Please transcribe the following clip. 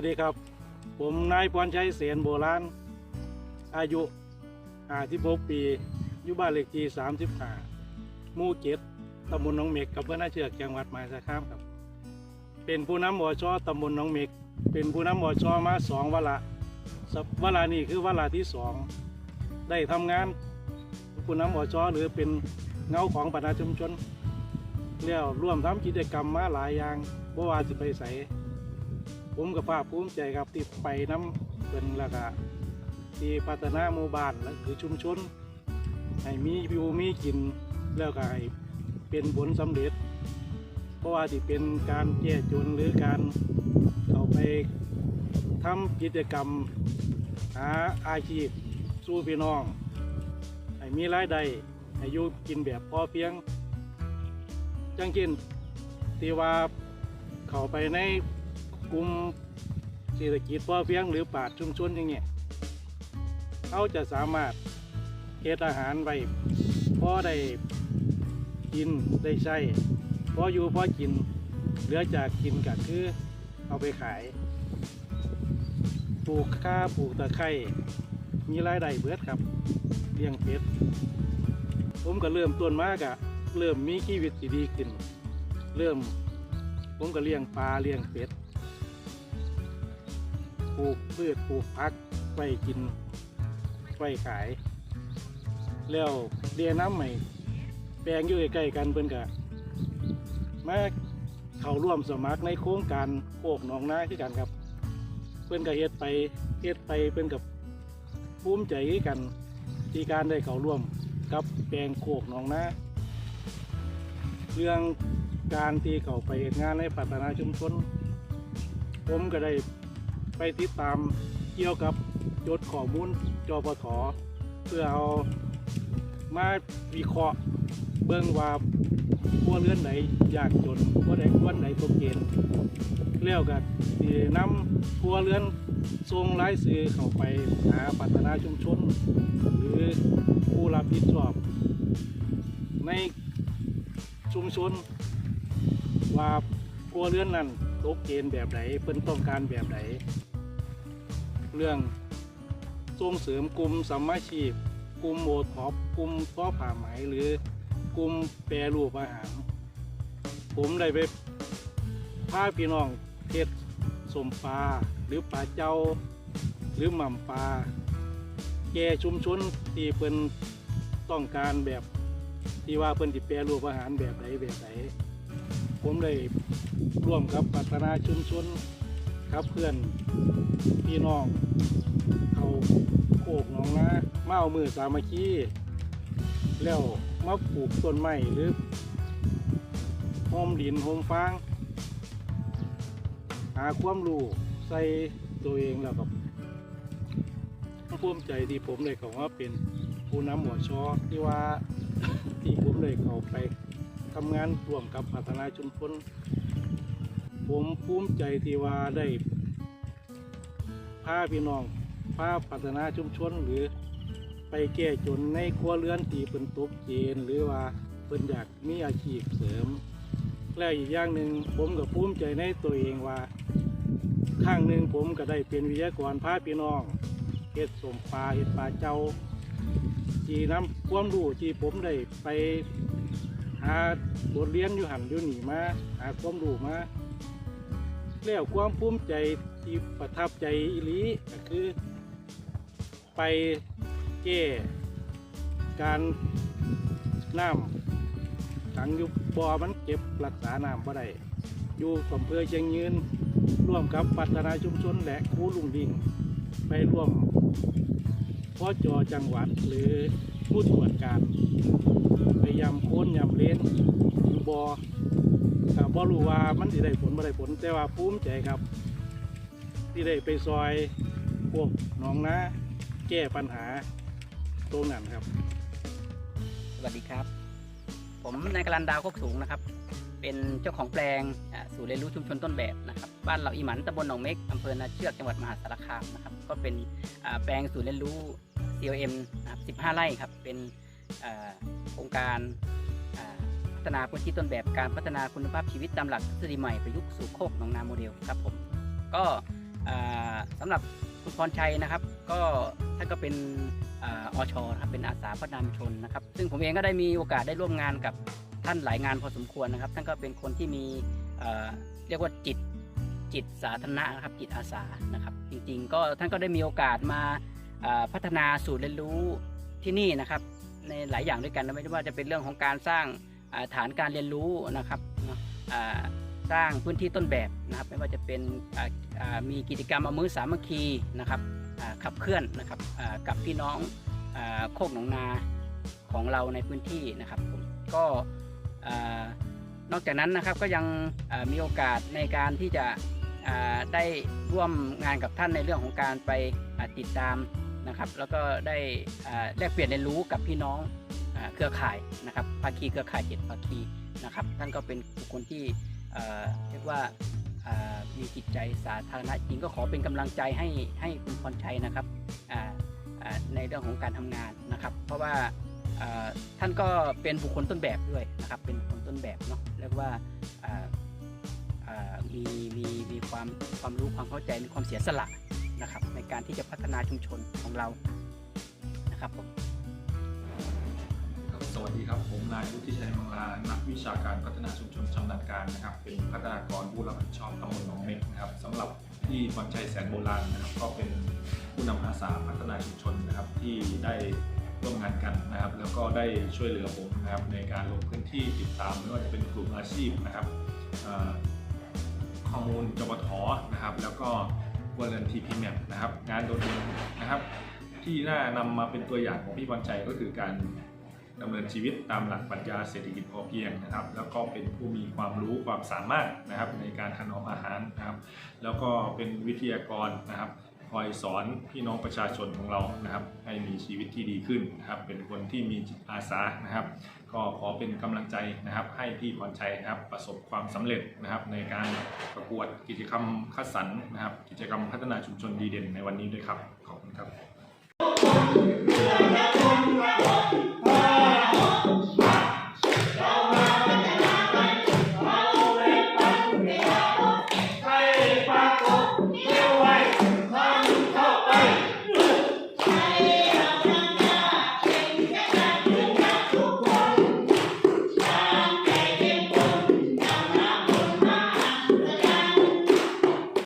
วัสดีครับ ผมนายพรชัยเสนโบราณ อายุ56ปี อยู่บ้านเลขที่35หมู่เจ็ดตำบลหนองเมกกับเพื่อนาเชือกจังหวัดมหาสารคามครับ เป็นผู้นำหมอชอตำบลหนองเมก เป็นผู้นำหมอชอมาสองวาระสัปวาระนี้คือวาระที่สองได้ทำงานผู้นำหมอชอหรือเป็นเงาของปัญหาชุมชนแล้วร่วมทำกิจกรรมมาหลายอย่างบ่ว่าสิไปใส่ ผมกับภาคภูมิใจครับที่ไปน้ำเป็นแล้วก็ที่พัฒนาหมู่บ้านและคือชุมชน ให้มีอยู่มีกินแล้วก็ให้เป็นผลสำเร็จ เพราะว่าที่เป็นการแก้จนหรือการเข้าไปทำกิจกรรมหาอาชีพสู้พี่น้อง ให้มีรายได้ให้อยู่กินแบบพอเพียง จังเช่นที่ว่าเข้าไปใน กลุ่มเศรษฐกิจพอเพียงหรือปราดชุมชนอย่างเงี้ยเขาจะสามารถเฮ็ดอาหารไว้พอได้กินได้ใช้พออยู่พอกินเหลือจากกินก็คือเอาไปขายปลูกข้าปลูกตะไคร้มีรายได้เบิดครับเลี้ยงเป็ดผมก็เริ่มต้นมากอะเริ่มมีชีวิตที่ดีขึ้น เริ่มผมก็เลี้ยงปลาเลี้ยงเป็ด ลูกพืชปลูกพักไว้กินไว้ขาย แล้วเรียนน้ำใหม่ แปลงอยู่ใกล้ๆกันเพิ่นก็มาเข้าร่วมสมัครในโครงการโคกหนองนาคือกันครับ เพิ่นก็เฮ็ดไปเฮ็ดไปเพิ่นกับภูมิใจคือกันที่การได้เข้าร่วมกับแปลงโคกหนองนาเรื่องการที่เขาไปเฮ็ดงานในพัฒนาชุมชนผมก็ได้ ไปติดตามเกี่ยวกับจดข้อมูลจปทเพื่อเอามาวิเคราะห์เบิ่งว่าครัวเรือนไหนอยากจนครัวใดครัวไหนตกเกณฑ์แล้วก็สินำครัวเรือนส่งไรายสื่อเข้าไปหาพัฒนาชุมชน หรือผู้รับผิดชอบ ในชุมชน ว่าครัวเรือนนั้นตกเกณฑ์แบบไหนเพิ่นต้องการแบบไหน เรื่องส่งเสริมกลุ่มสัมมาชีพ กลุ่มโอท็อปกลุ่มท้อผ่าไหมหรือกลุ่มแปรรูปอาหาร ผมได้ไปพาพี่น้องเฮ็ดสมปลาหรือปลาเจ้า หรือหม่ำปลาแก่ชุมชนที่เพิ่นต้องการแบบที่ว่าเพิ่นสิแปรรูปอาหารแบบไหนแบบไหนผมได้ร่วมกับพัฒนาชุมชน ครับเพื่อนพี่น้องเขาโคกหนองนามาเอามือสามัคคีแล้วมาปลูกต้นไม้หรือโฮมดินโฮมฟาง หาความรู้ใส่ตัวเองแล้วก็ภูมิใจที่ผมได้เข้ามาเป็นผู้นำหัวชอที่ว่าที่ผมได้เขาไปทำงานร่วมกับพัฒนาชุมชน ผมภูมิใจที่ว่าได้พาพี่น้องพาพัฒนาชุมชนหรือไปแก้จนในครัวเรือนที่เป็นตกเกณฑ์หรือว่าเป็นอยากมีอาชีพเสริม และอีกอย่างหนึ่งผมก็ภูมิใจในตัวเองว่าข้างหนึ่งผมก็ได้เป็นวิทยากรพาพี่น้องเฮ็ดสมปลาเฮ็ดปลาเจ้าที่นำความรู้ที่ผมได้ไปหาบทเรียนอยู่หันอยู่หนีมาหาความรู้มา แล้วความภูมิใจที่ประทับใจอีหลีก็คือ ไปแก้การน้ำขังอยู่บ่อมันเก็บรักษาน้ำบ่ได้อยู่อำเภอเชียงยืน ร่วมกับพัฒนาชุมชนและครูลุงดิ่งไปร่วมพ่อจอจังหวัดหรือผู้ตรวจการไปยำโค้นยำเลนอยู่บอ กับบ่รู้ว่ามันสิได้ผลบ่ได้ผล แต่ว่าภูมิใจครับ ที่ได้ไปซอยพวกน้องนาแก้ปัญหาตรงนั้นครับ สวัสดีครับ ผมนายกรันดาวโคกสูงนะครับ เป็นเจ้าของแปลงอ่าศูนย์เรียนรู้ชุมชนต้นแบบนะครับ บ้านเราอีหมันตำบลหนองเม็กอำเภอนาเชือกจังหวัดมหาสารคามนะครับ ก็เป็นแปลงศูนย์เรียนรู้ CLM นะครับ15 ไร่ครับ เป็นอ่าโครงการ ฒนาพื้นที่ต้นแบบการพัฒนาคุณภาพชีวิตตามหลักทฤษฎีใหม่ประยุกต์สู่โคกหนองนาโมเดลครับผมก็อ่าสำหรับคุณพรชัยนะครับ ก็ท่านก็เป็นออชครับเป็นอาสาพัฒนาชนนะครับ ซึ่งผมเองก็ได้มีโอกาสได้ร่วมงานกับท่านหลายงานพอสมควรนะครับ ท่านก็เป็นคนที่มีเรียกว่าจิตจิตสาธารณะนะครับจิตอาสานะครับ จริงๆ ก็ท่านก็ได้มีโอกาสมาพัฒนาสูตรเรียนรู้ที่นี่นะครับ ในหลายอย่างด้วยกันนะไม่ว่าจะเป็นเรื่องของการสร้าง ฐานการเรียนรู้นะครับสร้างพื้นที่ต้นแบบนะครับ ไม่ว่าจะเป็นมีกิจกรรมอมือสามัคคีนะครับขับเคลื่อนนะครับกับพี่น้องโคกหนองนาของเราในพื้นที่นะครับผมก็นอกจากนั้นนะครับก็ยังมีโอกาสในการที่จะได้ร่วมงานกับท่านในเรื่องของการไปติดตามนะครับ แล้วก็ได้แลกเปลี่ยนเรียนรู้กับพี่น้อง เครือข่ายนะครับภาคีเครือข่ายเจ็ดภาคีนะครับท่านก็เป็นบุคคลที่เรียกว่ามีจิตใจสาธารณะจริงก็ขอเป็นกำลังใจให้ให้คุณพรชัยนะครับในเรื่องของการทำงานนะครับ เพราะว่าท่านก็เป็นบุคคลต้นแบบด้วยนะครับเป็นบุคคลต้นแบบเนาะเรียกว่ามีมีมีความความรู้ความเข้าใจมีความเสียสละนะครับในการที่จะพัฒนาชุมชนของเรานะครับผม วัสดีครับ ผมนายวุฒิชัยมังลานักวิชาการพัฒนาชุมชนชำนาญการนะครับ เป็นพัฒนากรผู้รับผิดชอบตำบลหนองเม็กนะครับสำหรับที่พรชัยแสนโบราณนะครับก็เป็นผู้นำอาสาพัฒนาชุมชนนะครับที่ได้ร่วมงานกันนะครับ แล้วก็ได้ช่วยเหลือผมนะครับในการลงพื้นที่ติดตามไม่ว่าจะเป็นกลุ่มอาชีพนะครับข้อมูลจปทนะครับ แล้วก็วอลเลนทีพีแมนะครับ งานโดดเด่นนะครับ ที่น่านำมาเป็นตัวอย่างของพี่พรชัยก็คือการ ดำเนินชีวิตตามหลักปรัชญาเศรษฐกิจพอเพียงนะครับ แล้วก็เป็นผู้มีความรู้ความสามารถนะครับในการถนอมอาหารนะครับ แล้วก็เป็นวิทยากรนะครับคอยสอนพี่น้องประชาชนของเรานะครับ ให้มีชีวิตที่ดีขึ้นนะครับ เป็นคนที่มีจิตอาสานะครับ ก็ขอเป็นกำลังใจนะครับ ให้พี่พรชัยนะครับ ประสบความสำเร็จนะครับ ในการประกวดกิจกรรมคัดสรรนะครับ กิจกรรมพัฒนาชุมชนดีเด่นในวันนี้ด้วยครับ ขอบคุณครับ